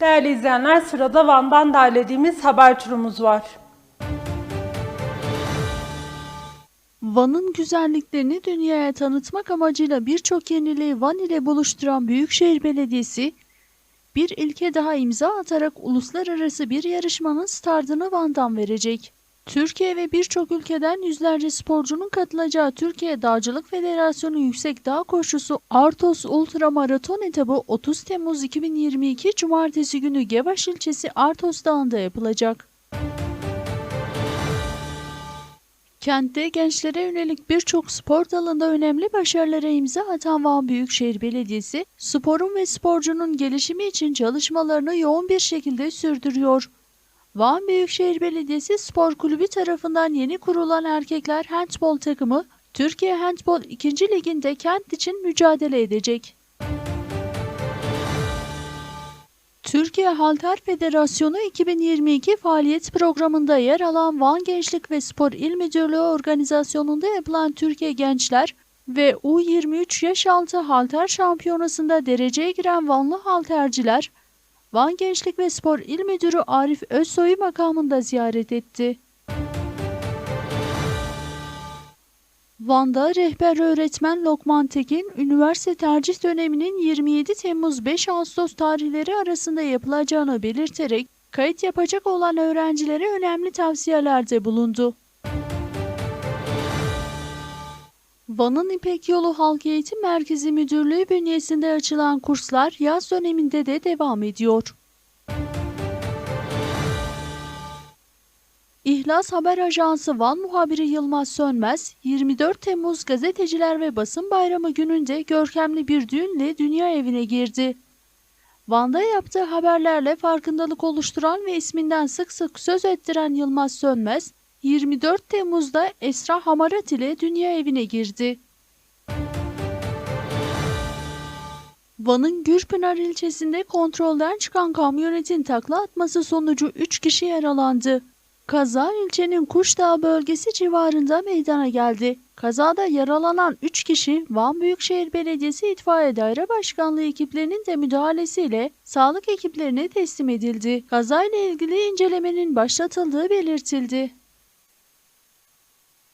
Değerli izleyenler sırada Van'dan derlediğimiz haber turumuz var. Van'ın güzelliklerini dünyaya tanıtmak amacıyla birçok yeniliği Van ile buluşturan Büyükşehir Belediyesi, bir ilke daha imza atarak uluslararası bir yarışmanın startını Van'dan verecek. Türkiye ve birçok ülkeden yüzlerce sporcunun katılacağı Türkiye Dağcılık Federasyonu Yüksek Dağ Koşusu Artos Ultra Maraton etabı 30 Temmuz 2022 Cumartesi günü Gevaş ilçesi Artos Dağı'nda yapılacak. Kentte gençlere yönelik birçok spor dalında önemli başarılara imza atan Van Büyükşehir Belediyesi, sporun ve sporcunun gelişimi için çalışmalarını yoğun bir şekilde sürdürüyor. Van Büyükşehir Belediyesi Spor Kulübü tarafından yeni kurulan erkekler handbol takımı, Türkiye Handbol 2. Ligi'nde kent için mücadele edecek. Türkiye Halter Federasyonu 2022 faaliyet programında yer alan Van Gençlik ve Spor İl Müdürlüğü organizasyonunda yapılan Türkiye Gençler ve U23 yaş altı halter şampiyonasında dereceye giren Vanlı halterciler, Van Gençlik ve Spor İl Müdürü Arif Özsoy'u makamında ziyaret etti. Van'da rehber öğretmen Lokman Tekin, üniversite tercih döneminin 27 Temmuz 5 Ağustos tarihleri arasında yapılacağını belirterek kayıt yapacak olan öğrencilere önemli tavsiyelerde bulundu. Van'ın İpek Yolu Halk Eğitim Merkezi Müdürlüğü bünyesinde açılan kurslar yaz döneminde de devam ediyor. İhlas Haber Ajansı Van muhabiri Yılmaz Sönmez, 24 Temmuz Gazeteciler ve Basın Bayramı gününde görkemli bir düğünle dünya evine girdi. Van'da yaptığı haberlerle farkındalık oluşturan ve isminden sık sık söz ettiren Yılmaz Sönmez, 24 Temmuz'da Esra Hamarat ile dünya evine girdi. Van'ın Gürpınar ilçesinde kontrolden çıkan kamyonetin takla atması sonucu 3 kişi yaralandı. Kaza ilçenin Kuşdağ bölgesi civarında meydana geldi. Kazada yaralanan 3 kişi Van Büyükşehir Belediyesi İtfaiye Daire Başkanlığı ekiplerinin de müdahalesiyle sağlık ekiplerine teslim edildi. Kazayla ilgili incelemenin başlatıldığı belirtildi.